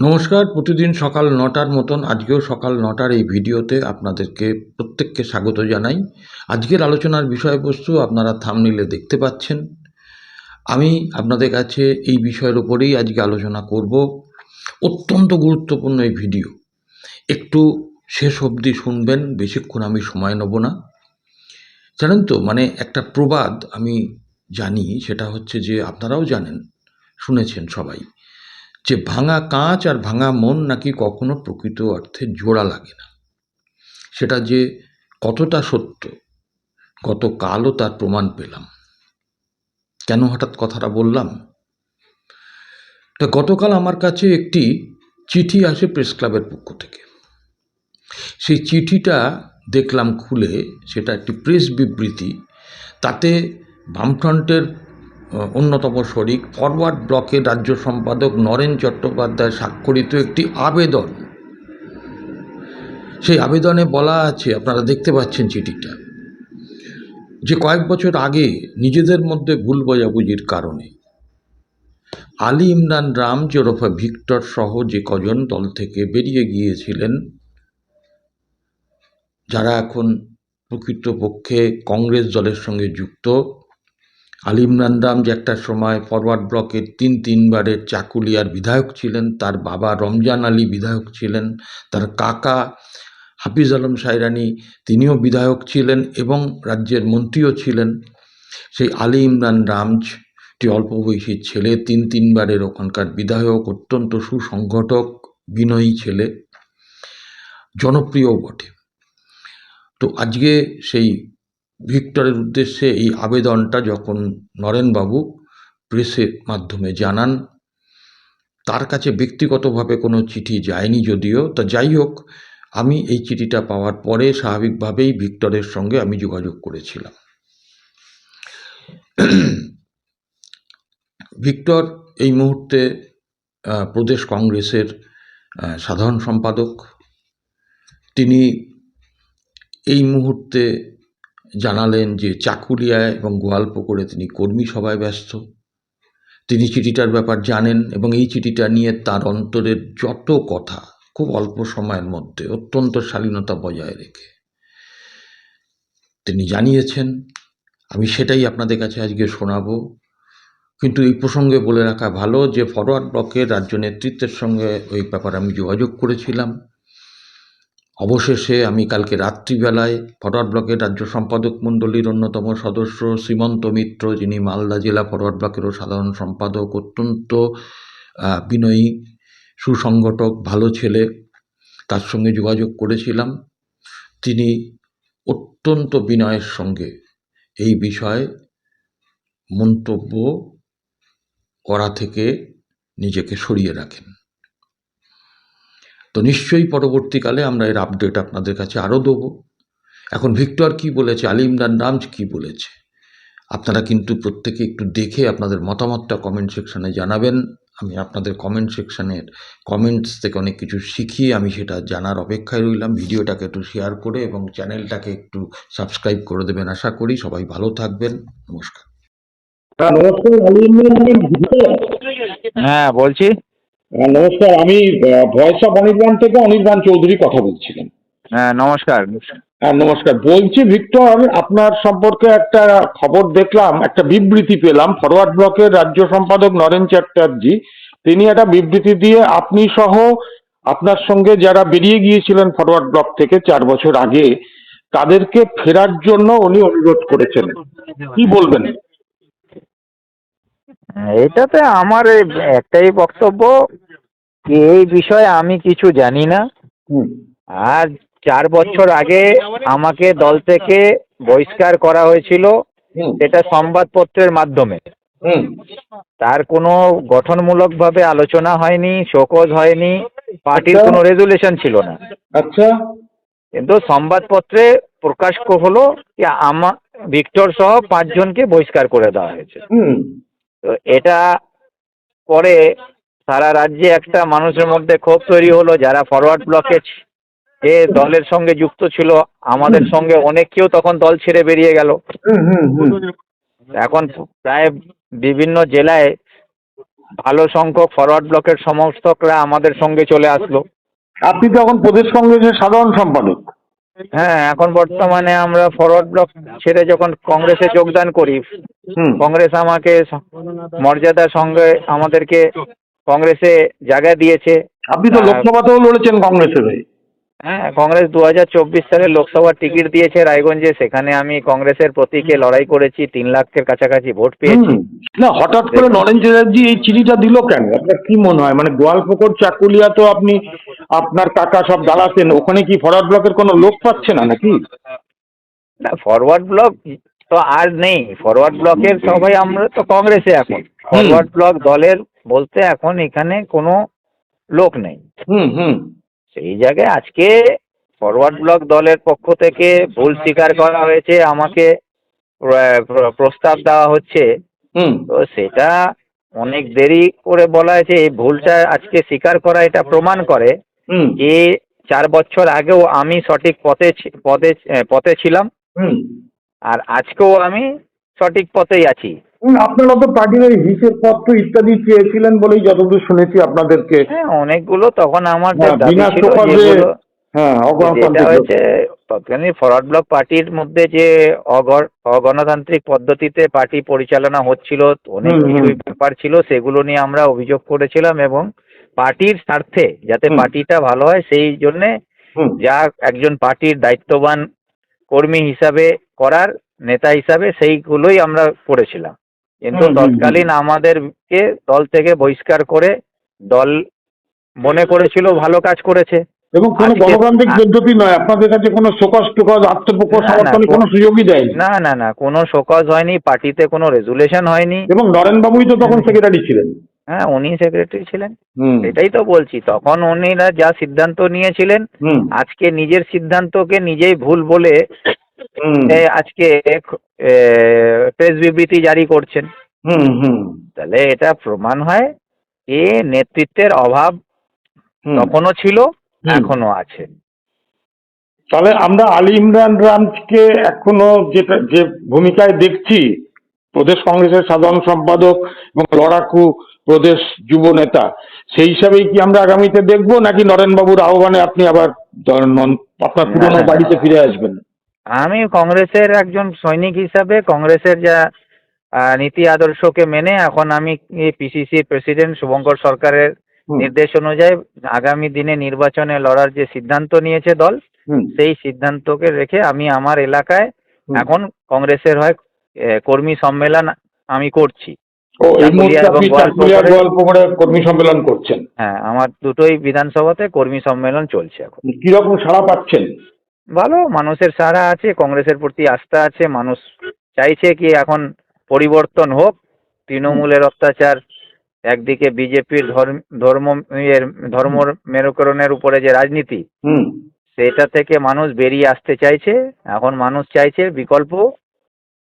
নমস্কার, প্রতিদিন সকাল নটার মতন, আজকেও সকাল নটার এই ভিডিওতে আপনাদেরকে প্রত্যেককে স্বাগত জানাই। আজকের আলোচনার বিষয়বস্তু আপনারা থামনিলে দেখতে পাচ্ছেন। আমি আপনাদের কাছে এই বিষয়ের উপরেই আজকে আলোচনা করব। অত্যন্ত গুরুত্বপূর্ণ এই ভিডিও। একটু শেষ অবধি শুনবেন, বেশিক্ষণ আমি সময় নেব না। জানেন তো মানে একটা প্রবাদ আমি জানি, সেটা হচ্ছে যে আপনারাও জানেন, শুনেছেন সবাই। যে ভাঙা কাঁচ আর ভাঙা মন নাকি কখনো প্রকৃত অর্থে জোড়া লাগে না। সেটা যে কতটা সত্য গতকালও তার প্রমাণ পেলাম। কেন হঠাৎ কথাটা বললাম? তা গতকাল আমার কাছে একটি চিঠি আসে প্রেস ক্লাবের পক্ষ থেকে। সেই চিঠিটা দেখলাম খুলে, সেটা একটি প্রেস বিবৃতি, তাতে বামফ্রন্টের অন্যতম শরিক। ফরওয়ার্ড ব্লকের রাজ্য সম্পাদক নরেন চট্টোপাধ্যায় স্বাক্ষরিত একটি আবেদন। সেই আবেদনে বলা আছে, আপনারা দেখতে পাচ্ছেন চিঠিটা, যে কয়েক বছর আগে নিজেদের মধ্যে ভুল বোঝাবুঝির কারণে আলী ইমরান রাম জোরফা ভিক্টর সহ যে কজন দল থেকে বেরিয়ে গিয়েছিলেন, যারা এখন প্রকৃতপক্ষে কংগ্রেস দলের সঙ্গে যুক্ত আলী ইমরান রাম যে একটা সময় ফরওয়ার্ড ব্লকের তিন তিনবারের চাকুলিয়ার বিধায়ক ছিলেন, তার বাবা রমজান আলী বিধায়ক ছিলেন, তার কাকা হাফিজ আলম সাইরানি তিনিও বিধায়ক ছিলেন এবং রাজ্যের মন্ত্রীও ছিলেন। সেই আলী ইমরান রামটি অল্প বয়সী ছেলে, তিন তিনবারের ওখানকার বিধায়ক, অত্যন্ত সুসংগঠক, বিনয়ী ছেলে জনপ্রিয় বটে। তো আজকে সেই ভিক্টরের উদ্দেশ্যে এই আবেদনটা যখন নরেনবাবু প্রেসের মাধ্যমে জানান, তার কাছে ব্যক্তিগতভাবে কোনো চিঠি যায়নি যদিও, তা যাই হোক আমি এই চিঠিটা পাওয়ার পরে স্বাভাবিকভাবেই ভিক্টরের সঙ্গে আমি যোগাযোগ করেছিলাম। ভিক্টর এই মুহূর্তে প্রদেশ কংগ্রেসের সাধারণ সম্পাদক। তিনি এই মুহূর্তে জানালেন যে চাকুলিয়ায় এবং গোয়ালপুকুরে তিনি কর্মী সভায় ব্যস্ত। তিনি চিঠিটার ব্যাপার জানেন এবং এই চিঠিটা নিয়ে তার অন্তরের যত কথা খুব অল্প সময়ের মধ্যে অত্যন্ত শালীনতা বজায় রেখে। তিনি জানিয়েছেন, আমি সেটাই আপনাদের কাছে আজকে শোনাবো। কিন্তু এই প্রসঙ্গে বলে রাখা ভালো যে ফরওয়ার্ড ব্লকের রাজ্য নেতৃত্বের সঙ্গে ওই ব্যাপারে আমি যোগাযোগ করেছিলাম। অবশেষে আমি কালকে রাত্রিবেলায় ফরওয়ার্ড ব্লকের রাজ্য সম্পাদক মণ্ডলীর অন্যতম সদস্য শ্রীমন্ত মিত্র, যিনি মালদা জেলা ফরওয়ার্ড ব্লকেরও সাধারণ সম্পাদক, অত্যন্ত বিনয়ী, সুসংগঠক, ভালো ছেলে, তার সঙ্গে যোগাযোগ করেছিলাম। তিনি অত্যন্ত বিনয়ের সঙ্গে এই বিষয়ে মন্তব্য করা থেকে নিজেকে সরিয়ে রাখেন। তো নিশ্চয়ই পরবর্তীকালে আমরা এর আপডেট আপনাদের কাছে আরও দেবো। এখন ভিক্টর কি বলেছে? আলী ইমরান রামজ কি বলেছে? আপনারা কিন্তু প্রত্যেকে একটু দেখে আপনাদের মতামতটা কমেন্ট সেকশানে জানাবেন। আমি আপনাদের কমেন্ট সেকশানের কমেন্টস থেকে অনেক কিছু শিখি আমি সেটা জানার অপেক্ষায় রইলাম। ভিডিওটাকে একটু শেয়ার করে এবং চ্যানেলটাকে একটু সাবস্ক্রাইব করে দেবেন আশা করি। সবাই ভালো থাকবেন। নমস্কার। হ্যাঁ। হ্যাঁ বলছি। নমস্কার আমি ভয়েস অফ অনির্বাণ থেকে অনির্বাণ চৌধুরী কথা বলছিলাম। হ্যাঁ নমস্কার। হ্যাঁ নমস্কার। বলছি ভিক্টর আপনার সম্পর্কে একটা খবর দেখলাম একটা বিবৃতি পেলাম। ফরওয়ার্ড ব্লকের রাজ্য সম্পাদক নরেন চ্যাটার্জি তিনি একটা বিবৃতি দিয়ে আপনি সহ আপনার সঙ্গে যারা বেরিয়ে গিয়েছিলেন ফরওয়ার্ড ব্লক থেকে চার বছর আগে তাদেরকে ফেরার জন্য উনি অনুরোধ করেছেন কি বলবেন? এটাতে আমার একটাই বক্তব্য যে এই বিষয়ে আমি কিছু জানি না। আর চার বছর আগে আমাকে দল থেকে বহিষ্কার করা হয়েছিল এটা সংবাদপত্রের মাধ্যমে। তার কোনো গঠনমূলকভাবে আলোচনা হয়নি শোকজ হয়নি পার্টির আচ্ছা। কোনো রেজুলেশন ছিল না। আচ্ছা। কিন্তু সংবাদপত্রে প্রকাশ হলো যে আমা ভিক্টর সহ পাঁচজনকে বহিষ্কার করে দেওয়া হয়েছে। তো এটা পরে সারা রাজ্যে একটা মানুষের মধ্যে ক্ষোভ তৈরি হলো যারা ফরওয়ার্ড ব্লকে যে দলের সঙ্গে যুক্ত ছিল আমাদের সঙ্গে অনেক কেউ তখন দল ছেড়ে বেরিয়ে গেল। এখন প্রায় বিভিন্ন জেলায় ভালো সংখ্যক ফরওয়ার্ড ব্লকের সমর্থকরা আমাদের সঙ্গে চলে আসলো। আপনি তো এখন প্রদেশ কংগ্রেসের সাধারণ সম্পাদক। হ্যাঁ এখন বর্তমানে আমরা ফরওয়ার্ড ব্লক ছেড়ে যখন কংগ্রেসে যোগদান করি হুম কংগ্রেস আমাকে মর্যাদার সঙ্গে আমাদেরকে কংগ্রেসে জায়গা দিয়েছে আপনি তো। লোকসভাতেও লড়েছেন কংগ্রেসের হয়ে হ্যাঁ কংগ্রেস দু হাজার চব্বিশ সালে লোকসভার টিকিট দিয়েছে রায়গঞ্জে। সেখানে আমি কংগ্রেসের প্রতীকে লড়াই করেছি তিন লাখের কাছাকাছি ভোট পেয়েছি। না হঠাৎ করে নরেন চ্যাটার্জি এই চিঠিটা দিল কেন? আপনার কি মনে হয়? মানে গোয়ালপুকুর চাকুলিয়া তো আপনি আপনার কাকা সব দাঁড়াতেন ওখানে কি ফরওয়ার্ড ব্লকের কোনো লোক পাচ্ছে না নাকি? না ফরওয়ার্ড ব্লক তো আর নেই। ফরওয়ার্ড ব্লকের সবাই আমরা তো কংগ্রেসে এখন। ফরওয়ার্ড ব্লক দলের বলতে এখন এখানে কোনো লোক নেই। হুম হুম। সেই জায়গায় আজকে ফরওয়ার্ড ব্লক দলের পক্ষ থেকে ভুল স্বীকার করা হয়েছে আমাকে প্র- প্র- প্রস্তাব দেওয়া হচ্ছে। হুম। তো সেটা অনেক দেরি করে বলা হয়েছে এই ভুলটা আজকে স্বীকার করা এটা প্রমাণ করে যে চার বছর আগেও আমি সঠিক পথে পথে পথে ছিলাম। আর আজকেও আমি সঠিক পথেই আছি। আপনারা তো পার্টির হিসেব পত্র ইত্যাদি চেয়েছিলেন বলেই যতদূর শুনেছি আপনাদেরকে। হ্যাঁ অনেকগুলো তখন আমার হ্যাঁ, বিনা হ্যাঁ তৎকালীন ফরওয়ার্ড ব্লক পার্টির মধ্যে যে অগণতান্ত্রিক পদ্ধতিতে পার্টি পরিচালনা হচ্ছিল অনেক। কিছুই ব্যাপার ছিল সেগুলো নিয়ে আমরা অভিযোগ করেছিলাম এবং পার্টির স্বার্থে যাতে পার্টিটা ভালো হয় সেই জন্যে যা একজন পার্টির দায়িত্ববান কর্মী হিসাবে করার নেতা হিসাবে সেইগুলোই আমরা করেছিলাম। কিন্তু। তৎকালীন আমাদেরকে দল থেকে বহিষ্কার করে দল মনে করেছিল ভালো কাজ করেছে। এবং কোনো গণতান্ত্রিক পদ্ধতি নয়। আপনাদের কাছে কোনো শোকজ টোকজ আত্মপক্ষ না, না, সমর্থনের কো- কোনো সুযোগই দেয়নি। না না না কোনো শোকজ হয়নি পার্টিতে কোনো রেজুলেশন হয়নি। এবং নরেন বাবুই তো তখন সেক্রেটারি ছিলেন। হ্যাঁ উনি সেক্রেটারি ছিলেন। এটাই তো বলছি তখন উনিরা যা সিদ্ধান্ত নিয়েছিলেন আজকে নিজের সিদ্ধান্তকে নিজেই ভুল বলে আজকে প্রেস বিবৃতি জারি করছেন। হুম হুম। তাহলে এটা প্রমাণ হয় এ নেতৃত্বের অভাব। তখনও ছিল এখনও আছে। তাহলে আমরা আলী ইমরান রামকে এখনও যেটা যে ভূমিকায় দেখছি প্রদেশ কংগ্রেসের সাধারণ সম্পাদক এবং লড়াকু প্রদেশ যুব নেতা সেই হিসাবেই কি আমরা আগামীতে দেখব নাকি নরেন বাবুর আহ্বানে আপনি আবার আপনার পুরনো। বাড়িতে ফিরে আসবেন? আমি কংগ্রেসের একজন সৈনিক হিসাবে কংগ্রেসের যা নীতি আদর্শকে মেনে এখন আমি পিসিসি প্রেসিডেন্ট শুভঙ্কর সরকারের নির্দেশ অনুযায়ী আগামী দিনে নির্বাচনে লড়ার যে সিদ্ধান্ত নিয়েছে দল সেই সিদ্ধান্তকে রেখে আমি আমার এলাকায় এখন কংগ্রেসের হয় কর্মী সম্মেলন আমি করছি। কর্মী সম্মেলন করছেন। হ্যাঁ আমার দুটোই বিধানসভাতে কর্মী সম্মেলন চলছে এখন। কীরকম সাড়া পাচ্ছেন? ভালো মানুষের সারা আছে কংগ্রেসের প্রতি আস্থা আছে মানুষ চাইছে কি এখন পরিবর্তন হোক। তৃণমূলের অত্যাচার একদিকে বিজেপির ধর্ম এর ধর্ম মেরুকরণের উপরে যে রাজনীতি হুম। সেটা থেকে মানুষ বেরিয়ে আসতে চাইছে। এখন মানুষ চাইছে বিকল্প